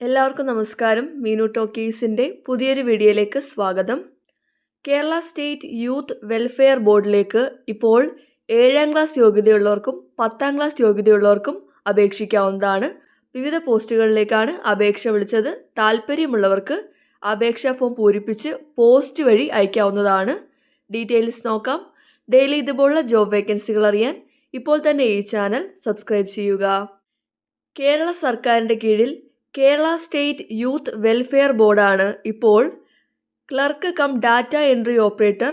എല്ലാവർക്കും നമസ്കാരം. മീനു ടോക്കീസിന്റെ പുതിയൊരു വീഡിയോയിലേക്ക് സ്വാഗതം. കേരള സ്റ്റേറ്റ് യൂത്ത് വെൽഫെയർ ബോർഡിലേക്ക് ഇപ്പോൾ ഏഴാം ക്ലാസ് യോഗ്യതയുള്ളവർക്കും പത്താം ക്ലാസ് യോഗ്യതയുള്ളവർക്കും അപേക്ഷിക്കാവുന്നതാണ്. വിവിധ പോസ്റ്റുകളിലേക്കാണ് അപേക്ഷ വിളിച്ചത്. താല്പര്യമുള്ളവർക്ക് അപേക്ഷാ ഫോം പൂരിപ്പിച്ച് പോസ്റ്റ് വഴി അയക്കാവുന്നതാണ്. ഡീറ്റെയിൽസ് നോക്കാം. ഡെയിലി ഇതുപോലുള്ള ജോബ് വേക്കൻസികൾ അറിയാൻ ഇപ്പോൾ തന്നെ ഈ ചാനൽ സബ്സ്ക്രൈബ് ചെയ്യുക. കേരള സർക്കാരിന്റെ കീഴിൽ കേരള സ്റ്റേറ്റ് യൂത്ത് വെൽഫെയർ ബോർഡാണ് ഇപ്പോൾ clerk cum data entry operator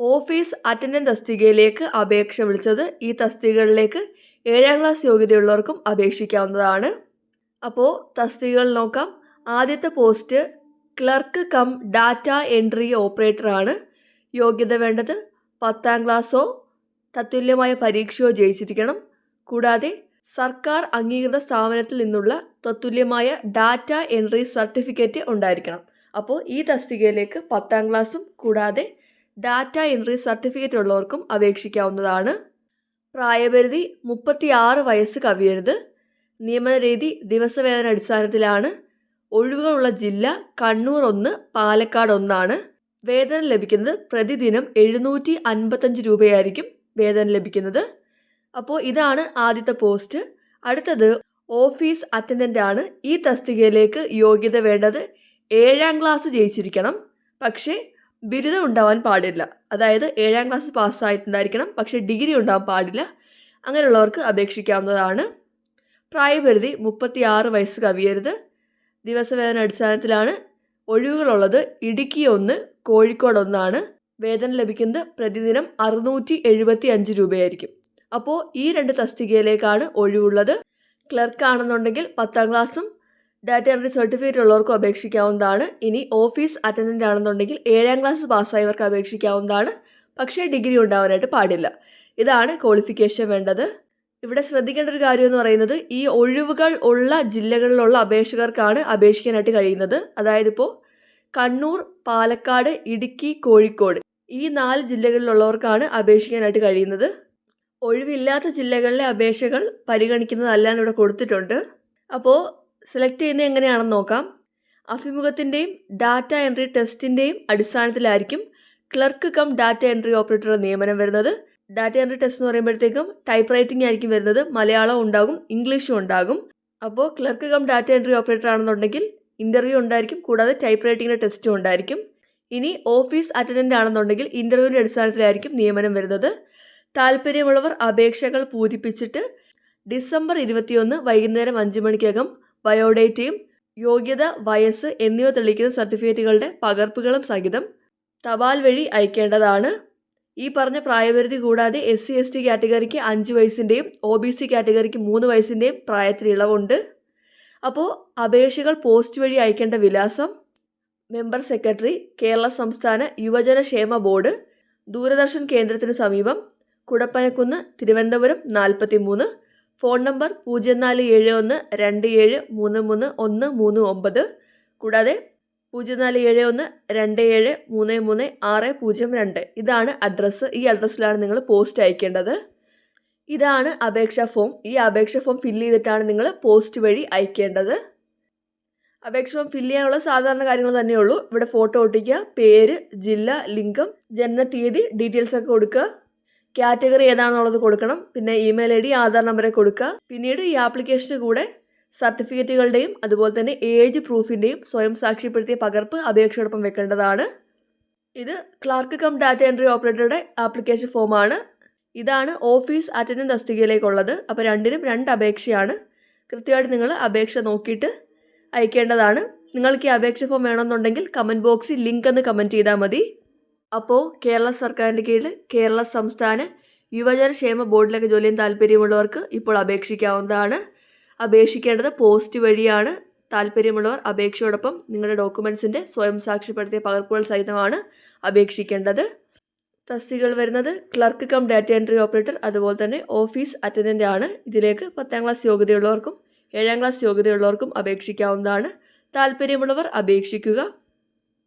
office attendant തസ്തികയിലേക്ക് അപേക്ഷ വിളിച്ചത് ഈ തസ്തികകളിലേക്ക് ഏഴാം ക്ലാസ് യോഗ്യതയുള്ളവർക്കും അപേക്ഷിക്കാവുന്നതാണ്. അപ്പോൾ തസ്തികകൾ നോക്കാം. ആദ്യത്തെ post clerk cum data entry operator ആണ്. യോഗ്യത വേണ്ടത് പത്താം ക്ലാസ്സോ തത്തുല്യമായ പരീക്ഷയോ ജയിച്ചിരിക്കണം. കൂടാതെ സർക്കാർ അംഗീകൃത സ്ഥാപനത്തിൽ നിന്നുള്ള തത്തുല്യമായ ഡാറ്റ എൻട്രി സർട്ടിഫിക്കറ്റ് ഉണ്ടായിരിക്കണം. അപ്പോൾ ഈ തസ്തികയിലേക്ക് പത്താം ക്ലാസ്സും കൂടാതെ ഡാറ്റ എൻട്രി സർട്ടിഫിക്കറ്റ് ഉള്ളവർക്കും അപേക്ഷിക്കാവുന്നതാണ്. പ്രായപരിധി മുപ്പത്തി ആറ് വയസ്സ് കവിയരുത്. നിയമന രീതി ദിവസവേതന അടിസ്ഥാനത്തിലാണ്. ഒഴിവുകളുള്ള ജില്ല കണ്ണൂർ ഒന്ന് പാലക്കാട് ഒന്നാണ്. വേതനം ലഭിക്കുന്നത് പ്രതിദിനം എഴുന്നൂറ്റി അൻപത്തഞ്ച് രൂപയായിരിക്കും വേതനം ലഭിക്കുന്നത്. അപ്പോൾ ഇതാണ് ആദ്യത്തെ പോസ്റ്റ്. അടുത്തത് ഓഫീസ് അറ്റൻഡന്റ് ആണ് ഈ തസ്തികയിലേക്ക് യോഗ്യത വേണ്ടത്. ഏഴാം ക്ലാസ് ജയിച്ചിരിക്കണം പക്ഷേ ബിരുദം ഉണ്ടാവാൻ പാടില്ല. അതായത് ഏഴാം ക്ലാസ് പാസ്സായിട്ടുണ്ടായിരിക്കണം പക്ഷേ ഡിഗ്രി ഉണ്ടാവാൻ പാടില്ല. അങ്ങനെയുള്ളവർക്ക് അപേക്ഷിക്കാവുന്നതാണ്. പ്രായപരിധി മുപ്പത്തി ആറ് വയസ്സ് കവിയരുത്. ദിവസവേതന അടിസ്ഥാനത്തിലാണ് ഒഴിവുകളുള്ളത്. ഇടുക്കി ഒന്ന് കോഴിക്കോട് ഒന്നാണ്. വേതനം ലഭിക്കുന്നത് പ്രതിദിനം അറുന്നൂറ്റി എഴുപത്തി അഞ്ച് രൂപയായിരിക്കും. അപ്പോൾ ഈ രണ്ട് തസ്തികയിലേക്കാണ് ഒഴിവുള്ളത്. ക്ലർക്ക് ആണെന്നുണ്ടെങ്കിൽ പത്താം ക്ലാസ്സും ഡാറ്റ എൻട്രി സർട്ടിഫിക്കറ്റ് ഉള്ളവർക്കും അപേക്ഷിക്കാവുന്നതാണ്. ഇനി ഓഫീസ് അറ്റൻഡന്റ് ആണെന്നുണ്ടെങ്കിൽ ഏഴാം ക്ലാസ് പാസ്സായവർക്ക് അപേക്ഷിക്കാവുന്നതാണ്. പക്ഷേ ഡിഗ്രി ഉണ്ടാവാനായിട്ട് പാടില്ല. ഇതാണ് ക്വാളിഫിക്കേഷൻ വേണ്ടത്. ഇവിടെ ശ്രദ്ധിക്കേണ്ട ഒരു കാര്യം എന്ന് പറയുന്നത് ഈ ഒഴിവുകൾ ഉള്ള ജില്ലകളിലുള്ള അപേക്ഷകർക്കാണ് അപേക്ഷിക്കാനായിട്ട് കഴിയുന്നത്. അതായത് ഇപ്പോൾ കണ്ണൂർ പാലക്കാട് ഇടുക്കി കോഴിക്കോട് ഈ നാല് ജില്ലകളിലുള്ളവർക്കാണ് അപേക്ഷിക്കാനായിട്ട് കഴിയുന്നത്. ഒഴിവില്ലാത്ത ജില്ലകളിലെ അപേക്ഷകൾ പരിഗണിക്കുന്നതല്ല എന്ന് ഇവിടെ കൊടുത്തിട്ടുണ്ട്. അപ്പോൾ സെലക്ട് ചെയ്യുന്നത് എങ്ങനെയാണെന്ന് നോക്കാം. അഭിമുഖത്തിന്റെയും ഡാറ്റ എൻട്രി ടെസ്റ്റിന്റെയും അടിസ്ഥാനത്തിലായിരിക്കും clerk cum data entry operator നിയമനം വരുന്നത്. ഡാറ്റ എൻട്രി ടെസ്റ്റ് എന്ന് പറയുമ്പോഴത്തേക്കും ടൈപ്പ് റൈറ്റിംഗ് ആയിരിക്കും വരുന്നത്. മലയാളം ഉണ്ടാകും ഇംഗ്ലീഷും ഉണ്ടാകും. അപ്പോൾ clerk cum data entry operator ആണെന്നുണ്ടെങ്കിൽ ഇന്റർവ്യൂ ഉണ്ടായിരിക്കും കൂടാതെ ടൈപ്പ് റൈറ്റിങ്ങിന്റെ ടെസ്റ്റും ഉണ്ടായിരിക്കും. ഇനി ഓഫീസ് അറ്റൻഡന്റ് ആണെന്നുണ്ടെങ്കിൽ ഇന്റർവ്യൂവിന്റെ അടിസ്ഥാനത്തിലായിരിക്കും നിയമനം വരുന്നത്. താല്പര്യമുള്ളവർ അപേക്ഷകൾ പൂരിപ്പിച്ചിട്ട് ഡിസംബർ ഇരുപത്തിയൊന്ന് വൈകുന്നേരം അഞ്ച് മണിക്കകം ബയോഡേറ്റയും യോഗ്യത വയസ്സ് എന്നിവ തെളിയിക്കുന്ന സർട്ടിഫിക്കറ്റുകളുടെ പകർപ്പുകളും സഹിതം തപാൽ വഴി അയക്കേണ്ടതാണ്. ഈ പറഞ്ഞ പ്രായപരിധി കൂടാതെ എസ് സി എസ് ടി കാറ്റഗറിക്ക് അഞ്ച് വയസ്സിന്റെയും ഒ ബി സി കാറ്റഗറിക്ക് മൂന്ന് വയസ്സിന്റെയും പ്രായത്തിൽ ഇളവുണ്ട്. അപ്പോൾ അപേക്ഷകൾ പോസ്റ്റ് വഴി അയക്കേണ്ട വിലാസം മെമ്പർ സെക്രട്ടറി കേരള സംസ്ഥാന യുവജന ക്ഷേമ ബോർഡ് ദൂരദർശൻ കേന്ദ്രത്തിന് സമീപം കുടപ്പനക്കുന്ന് തിരുവനന്തപുരം നാൽപ്പത്തി മൂന്ന് ഫോൺ നമ്പർ പൂജ്യം നാല് ഏഴ് ഒന്ന് രണ്ട് ഏഴ് മൂന്ന് മൂന്ന് ഒന്ന് മൂന്ന് ഒമ്പത്. കൂടാതെ പൂജ്യം നാല് ഏഴ് ഒന്ന് രണ്ട് ഏഴ് മൂന്ന് മൂന്ന് ആറ് പൂജ്യം രണ്ട്. ഇതാണ് അഡ്രസ്സ്. ഈ അഡ്രസ്സിലാണ് നിങ്ങൾ പോസ്റ്റ് അയക്കേണ്ടത്. ഇതാണ് അപേക്ഷാ ഫോം. ഈ അപേക്ഷാ ഫോം ഫില്ല് ചെയ്തിട്ടാണ് നിങ്ങൾ പോസ്റ്റ് വഴി അയക്കേണ്ടത്. അപേക്ഷ ഫോം ഫില്ല് ചെയ്യാനുള്ള സാധാരണ കാര്യങ്ങൾ തന്നെയുള്ളൂ. ഇവിടെ ഫോട്ടോ ഒട്ടിക്കുക പേര് ജില്ല ലിംഗം ജനന തീയതി ഡീറ്റെയിൽസ് ഒക്കെ കൊടുക്കുക. കാറ്റഗറി ഏതാണെന്നുള്ളത് കൊടുക്കണം. പിന്നെ ഇമെയിൽ ഐ ഡി ആധാർ നമ്പറെ കൊടുക്കുക. പിന്നീട് ഈ ആപ്ലിക്കേഷന് കൂടെ സർട്ടിഫിക്കറ്റുകളുടെയും അതുപോലെ തന്നെ ഏജ് പ്രൂഫിന്റെയും സ്വയം സാക്ഷ്യപ്പെടുത്തിയ പകർപ്പ് അപേക്ഷയോടൊപ്പം വെക്കേണ്ടതാണ്. ഇത് ക്ലാർക്ക് കം ഡാറ്റ എൻട്രി ഓപ്പറേറ്ററുടെ ആപ്ലിക്കേഷൻ ഫോമാണ്. ഇതാണ് ഓഫീസ് അറ്റൻഡന്റ് തസ്തികയിലേക്കുള്ളത്. അപ്പോൾ രണ്ടിനും രണ്ട് അപേക്ഷയാണ്. കൃത്യമായിട്ട് നിങ്ങൾ അപേക്ഷ നോക്കിയിട്ട് അയക്കേണ്ടതാണ്. നിങ്ങൾക്ക് ഈ അപേക്ഷ ഫോം വേണമെന്നുണ്ടെങ്കിൽ കമന്റ് ബോക്സിൽ ലിങ്ക് എന്ന് കമന്റ് ചെയ്താൽ മതി. അപ്പോൾ കേരള സർക്കാരിന്റെ കീഴിൽ കേരള സംസ്ഥാന യുവജന ക്ഷേമ ബോർഡിലൊക്കെ ജോലി ചെയ്യാൻ താല്പര്യമുള്ളവർക്ക് ഇപ്പോൾ അപേക്ഷിക്കാവുന്നതാണ്. അപേക്ഷിക്കേണ്ടത് പോസ്റ്റ് വഴിയാണ്. താല്പര്യമുള്ളവർ അപേക്ഷയോടൊപ്പം നിങ്ങളുടെ ഡോക്യുമെൻസിന്റെ സ്വയം സാക്ഷ്യപ്പെടുത്തിയ പകർപ്പുകൾ സഹിതമാണ് അപേക്ഷിക്കേണ്ടത്. തസ്തികൾ വരുന്നത് clerk cum data entry operator അതുപോലെ തന്നെ ഓഫീസ് അറ്റൻഡന്റ് ആണ്. ഇതിലേക്ക് പത്താം ക്ലാസ് യോഗ്യതയുള്ളവർക്കും ഏഴാം ക്ലാസ് യോഗ്യതയുള്ളവർക്കും അപേക്ഷിക്കാവുന്നതാണ്. താല്പര്യമുള്ളവർ അപേക്ഷിക്കുക.